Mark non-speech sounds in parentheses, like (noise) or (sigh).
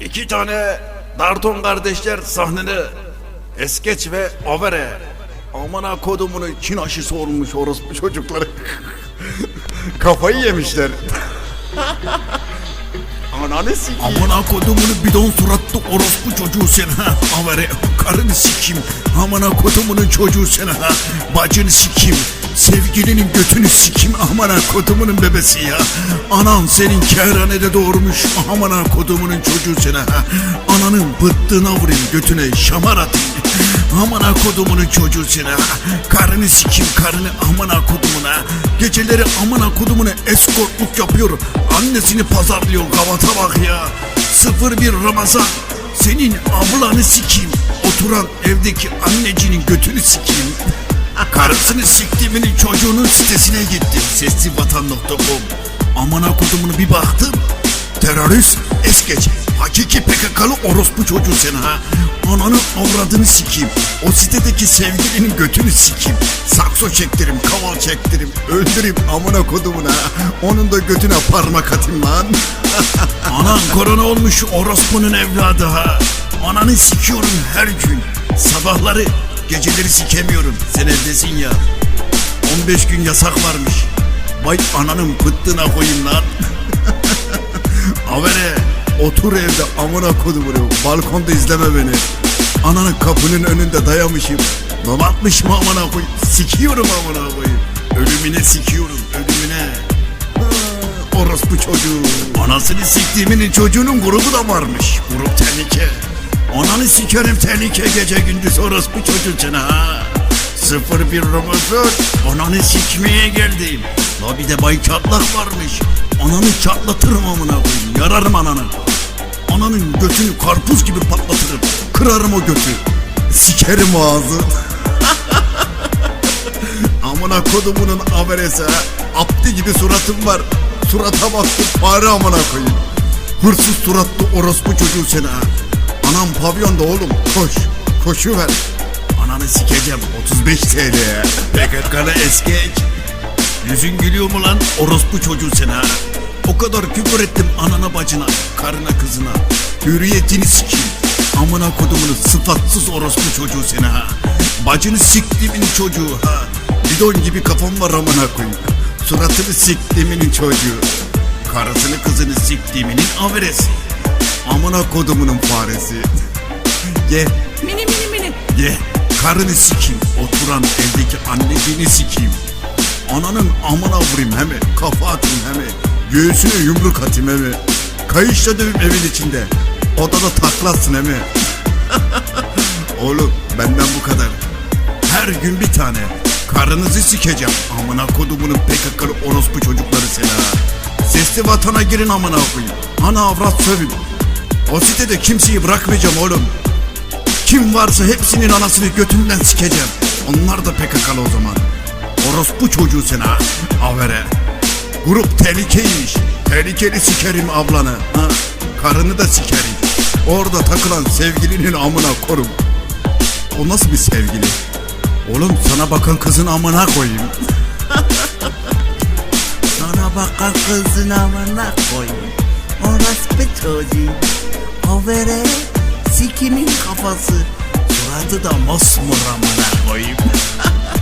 İki tane Darton kardeşler sahnede Eskeç ve Avere. Amına kodumunu Çin aşısı olmuş orospu çocukları. (laughs) Kafayı yemişler. (laughs) Ananı sikeyim. Amına kodumunu bidon suratlı orospu çocuğu sen ha. Avere karını sikim. Amına kodumunun çocuğu sen ha. Bacını sikim. Sevgilinin götünü sikim amına kodumunun bebesi ya. Anan senin kerhanede doğurmuş amına kodumunun çocuğu sen ha. Ananın pıttığına vurayım götüne şamar atayım. Amına kodumunun çocuğu sen ha. Karını sikim karını amına kodumuna. Geceleri amına kodumuna eskortluk yapıyor. Annesini pazarlıyor gavata bak ya. 01 Ramazan. Senin ablanı sikeyim. Oturan evdeki annecinin götünü sikeyim. Karısını siktiğiminin çocuğunun sitesine gittim. Seslivatan.com Amına kodumunu bir baktım. Terörist es geç. Hakiki PKK'lı orospu çocuğu sen ha. Ananın avradını sikeyim. O sitedeki sevgilinin götünü sikeyim. Sakso çektirim, kaval çektirim. Öldüreyim amına kodumuna. Onun da götüne parmak atayım lan. (laughs) Anan korona olmuş orospunun evladı ha. Ananı sikiyorum her gün. Sabahları, geceleri sikemiyorum. Sen evdesin ya. 15 gün yasak varmış. Vay ananın pıttığına koyayım lan. (laughs) Avere otur evde amına kodumunu balkonda izleme beni. Ananın kapının önünde dayamışım. Domatmış mı amına koy? Sikiyorum amına koyayım. Ölümüne sikiyorum ölümüne. Orospu çocuğu. Anasını siktiğiminin çocuğunun grubu da varmış. Grup tehlike. Ananı sikerim tehlike gece gündüz orospu çocuğu sana ha. 01 Ramazan ananı sikmeye geldim. La bir de bay çatlak varmış. Ananı çatlatırım amına koyayım. Yararım ananı. Ananın götünü karpuz gibi patlatırım. Kırarım o götü. Sikerim o ağzı. (laughs) amına kodumunun averesi. Abdi gibi suratım var. Surata baktım fare amına koyayım. Hırsız suratlı orospu çocuğu seni ha. Anam pavyonda oğlum koş. Koşu ver. Ananı sikeceğim 35 TL. PKK'lı eskeç. Yüzün gülüyor mu lan orospu çocuğu sen ha? O kadar küfür ettim anana bacına, karına kızına. Hürriyetini sikeyim. Amına kodumunu sıfatsız orospu çocuğu seni ha. Bacını siktiğimin çocuğu ha. Bidon gibi kafam var amına koyayım. Suratını siktiğimin çocuğu. Karısını kızını siktiğiminin averesi. Amına kodumunun faresi. Ye. Mini mini mini. Ye. Karını sikeyim. Oturan evdeki anneciğini sikeyim. Ananın amına vurayım hemi Kafa atayım hemi Göğsüne yumruk atayım hemi Kayışla dövüp evin içinde. Odada taklatsın hemi (laughs) Oğlum benden bu kadar. Her gün bir tane. Karınızı sikeceğim. Amına kodumunun PKK'lı orospu çocukları seni ha. Sesli vatana girin amına koyayım. Ana avrat sövün O sitede kimseyi bırakmayacağım oğlum kim varsa hepsinin anasını götünden sikeceğim. Onlar da PKK'lı o zaman. Orospu çocuğu sen ha. Avere. Grup tehlikeymiş. Tehlikeli sikerim ablanı. Ha. Karını da sikerim. Orada takılan sevgilinin amına korum. O nasıl bir sevgili? Oğlum sana bakan kızın amına koyayım. (laughs) Sana bakan kızın amına koyayım. Orası çocuğu. Overe sikimin kafası. Suratı da mosmor amına koyayım. (laughs)